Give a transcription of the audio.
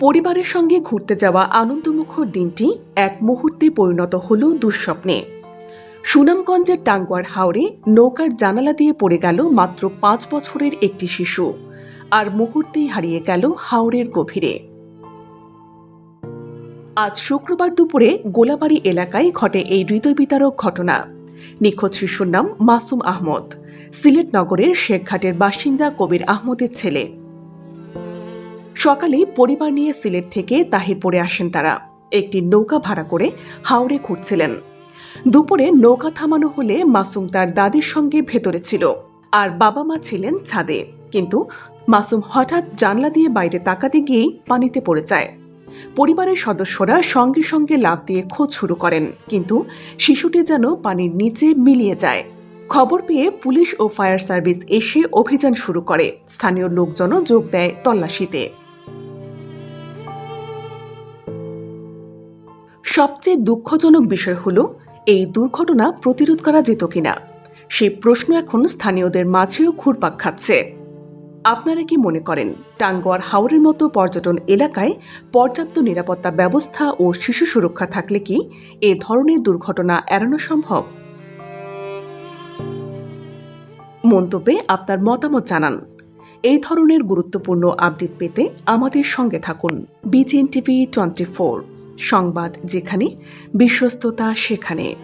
পরিবারের সঙ্গে ঘুরতে যাওয়া আনন্দমুখর দিনটি এক মুহূর্তে পরিণত হল দুঃস্বপ্নে। সুনামগঞ্জের টাঙ্গুয়ার হাওড়ে নৌকার জানালা দিয়ে পড়ে গেল মাত্র পাঁচ বছরের একটি শিশু, আর মুহূর্তেই হারিয়ে গেল হাওড়ের গভীরে। আজ শুক্রবার দুপুরে গোলাবাড়ি এলাকায় ঘটে এই হৃদয় বিতারক ঘটনা। নিখোঁজ শিশুর নাম মাসুম আহমদ। সিলেট নগরের শেখঘাটের বাসিন্দা কবির আহমদের ছেলে। সকালে পরিবার নিয়ে সিলেট থেকে তাহিরপুরে আসেন তারা। একটি নৌকা ভাড়া করে হাওড়ে ঘুরছিলেন। দুপুরে নৌকা থামানো হলে মাসুম তার দাদির সঙ্গে ভেতরে ছিল। আর বাবা মা ছিলেন ছাদে। কিন্তু মাসুম হঠাৎ জানলা দিয়ে বাইরে তাকাতে গিয়েই পানিতে পড়ে যায়। পরিবারের সদস্যরা সঙ্গে সঙ্গে লাফ দিয়ে খোঁজ শুরু করেন। কিন্তু শিশুটি যেন পানির নিচে মিলিয়ে যায়। খবর পেয়ে পুলিশ ও ফায়ার সার্ভিস এসে অভিযান শুরু করে। স্থানীয় লোকজনও যোগ দেয় তল্লাশিতে। সবচেয়ে দুঃখজনক বিষয় হল, এই দুর্ঘটনা প্রতিরোধ করা যেত কিনা? সেই প্রশ্ন এখন স্থানীয়দের মাঝেও ঘুরপাক খাচ্ছে। আপনারা কি মনে করেন টাঙ্গুয়ার হাওড়ের মতো পর্যটন এলাকায় পর্যাপ্ত নিরাপত্তা ব্যবস্থা ও শিশু সুরক্ষা থাকলে কি এ ধরনের দুর্ঘটনা এড়ানো সম্ভব? মন্তব্যে আপনার মতামত জানান। এই ধরনের গুরুত্বপূর্ণ আপডেট পেতে আমাদের সঙ্গে থাকুন বিজিএন টিভি টোয়েন্টি সংবাদ যেখানে বিশ্বস্ততা সেখানে।